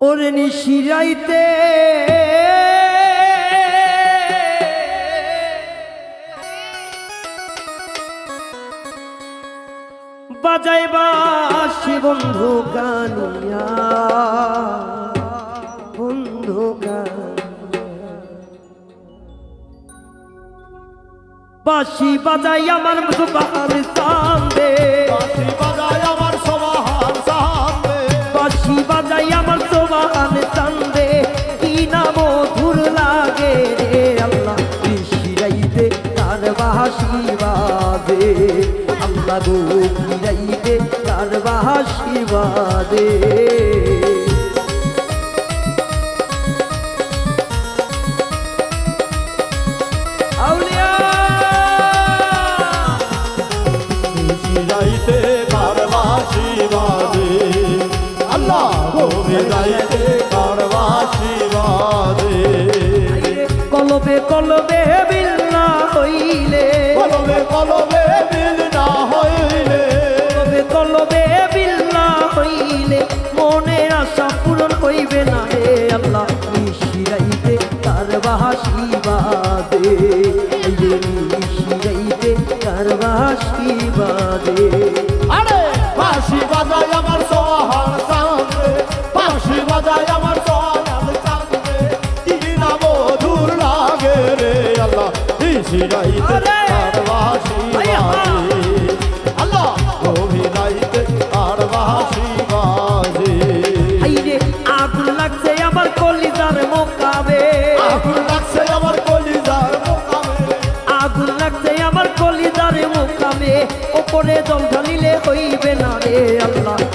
ওরে নিশিরাইতে। বাজাইবা সে বন্ধু গানিয়া বন্ধু বাসি বাজাই আমার বাহার চান্দে বাঁশি বাজায় আমার সমাহার সামনে বাসি বাজাই আমার আল্লাহ গোবে গাইতে কারবাসি বাজে কলবে কলবে বিল্লা হইলে। কলবে কলবে নিশিরাইতে তার বাহাসি বাদে আরে বাঁশি বাজায় আমার সহার সামনে বাঁশি বাজায় আমার সহার সামনে কি না মধুর লাগে রে আল্লাহ! কারবাসি আইয়া! বাজে ওপরে জল ঢালিলে হইবে না রে আল্লাহ।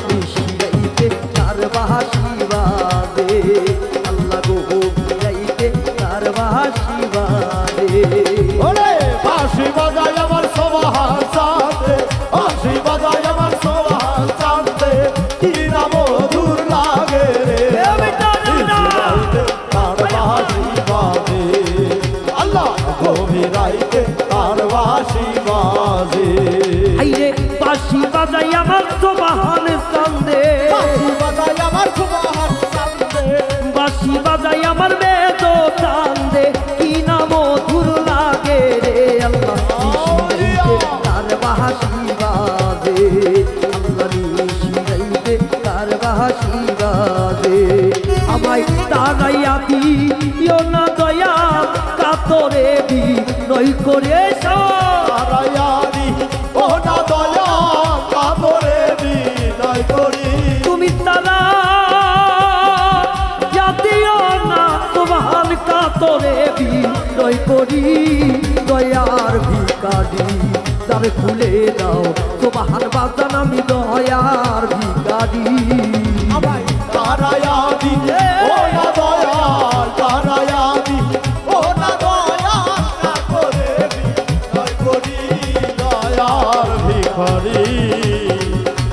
বাদে আমায় তারাইয়া দিও না দয়া, কাতরে দি নই করে সব তারায়ারি ও না দয়া কাপড়ে বিনয় করি। তুমি তারা জাতীয় না, তোমার কাতরে বিনয় করি। দয়ার ভিকারি তার খুলে দাও, তোমার বাজান আমি দয়ার ভিকারি দয়ার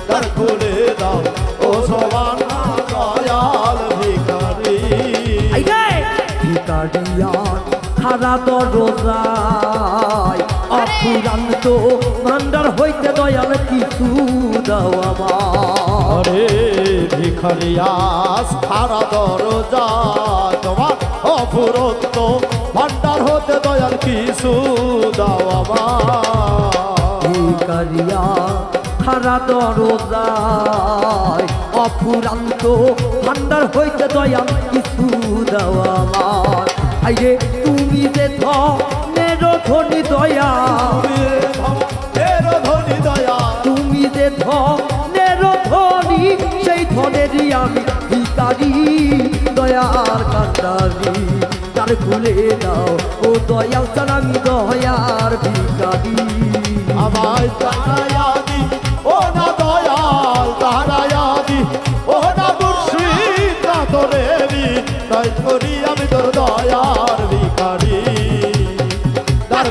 তার খুলে দাও। ও সমান দয়াল ভিখারি। ভিকারিয়ান হারা দরজায় অফুরান্ত ভান্ডার হইতে দয়াল কিছু দাও আমার আরে ভিখারিয়াস খারা দরজা তোমার অফুরন্ত ভান্ডার হতে দয়াল কিছু দাও ভিকারিয়া হারা দরজায় অফুরান্ত ভান্ডার হইতে দয়াল কিছু দাও আমার। আইরে তুমি যে ধনের ধনি দয়া ধনী দয়া। তুমি যে ধনের ধনি সেই ধনেরই আমি ভিকারি দয়ার কান্ডারি তার খুলে দাও। ও দয়াল তার আমি দয়ার ভিকারি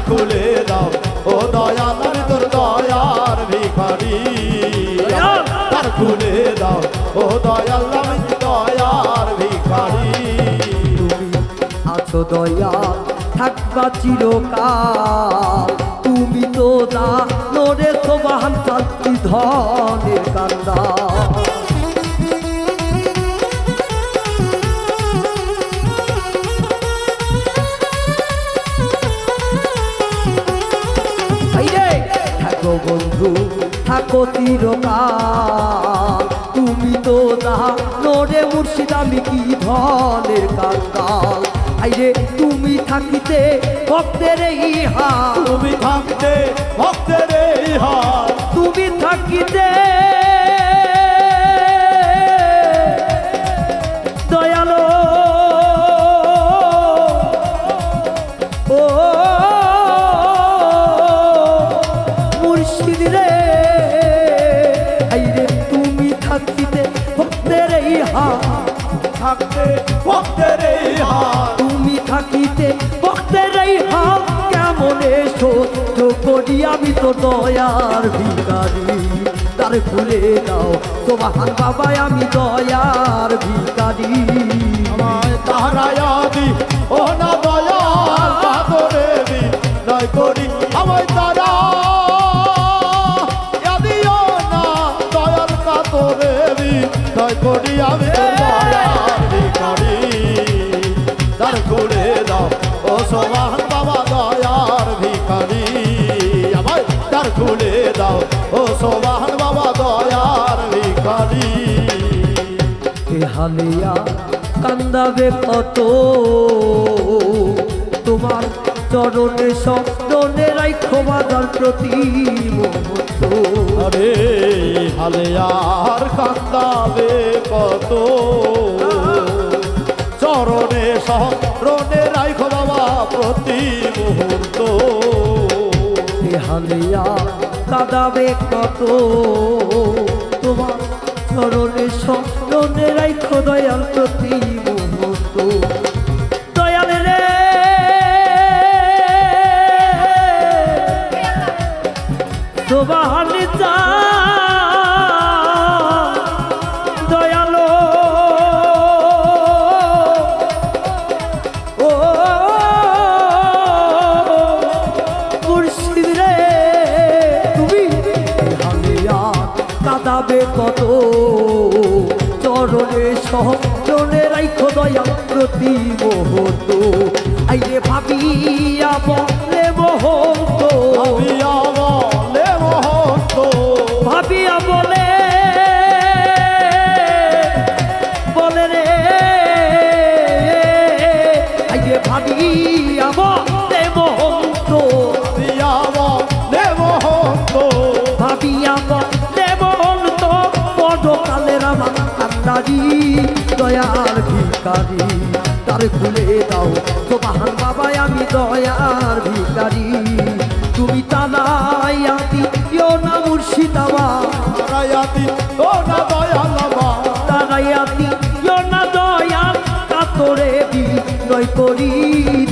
খুলে দাও ও দয়াল আমি তোর দয়ার ভিখারি। দয়াল। তার খুলে দাও ও দয়াল আমি দয়ার ভিখারি। তুমি আছো দয়া থাকবা চিরকাল তুমি তো জানো করে তোমার পাত্রী ধনের কান্দা বন্ধু, থাকো তিরকাল তুমি তো দাহা নোরে মুর্শিদ, আমি কি ধনের কাঙ্কাল আইরে তুমি থাকিতে ভক্তের ইহা তুমি থাকতে ভক্তের এই হাত তুমি থাকিতে থাকিতে ভক্তের ইহা আমি তো দয়ার ভিকারি তার খুলে দাও। তোমার বাবা আমি দয়ার ভিকারি আমায় ও না দয়াল কাতরে বি নয় করি আমায় তারা। নয় করি আমি হে কান্দাবে কত। তোমার চরণে স্বপ্নে রাইখো বাজার প্রতি আরে হালে আর কান্দাবে কত। চরণে সরণে রাইখো বাবা প্রতি মুহূর্ত। হালিয়া কাঁদাবে কত। তোমার চরণে স্বপ্নে রাইখো দয়াল প্রতি মুহূর্ত। দয়াল রে। চা চরণে সহজনে রাইখো দয়া প্রতি মুহূর্ত। আইরে ভাবিয়া বলে মহত ভাবিয়া বলে মহন্ত ভাবিয়া বলে বলে রে কান্দারি দয়ার ভিকারি তার খুলে দাও। তোমার বাবাই আমি দয়ার ভিকারি তুমি তানাইয়া দিও না মুর্শিদাবা রায়াতি ও না দয়াল বাবা দয়াল কাতরে বিনয় করি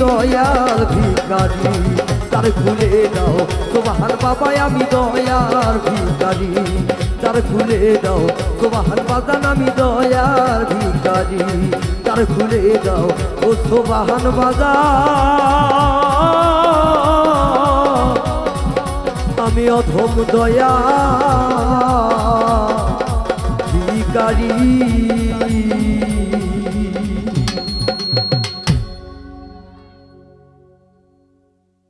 দয়াল ভিকারি তার খুলে দাও। তোমার বাবাই আমি দয়ার ভিকারি তার খুলে দাও। তোমার বাজান আমি দয়ার ভিকারি তার খুলে দাও। ও সোবাহান বাজার। আমি অধম দয়া ভিকারী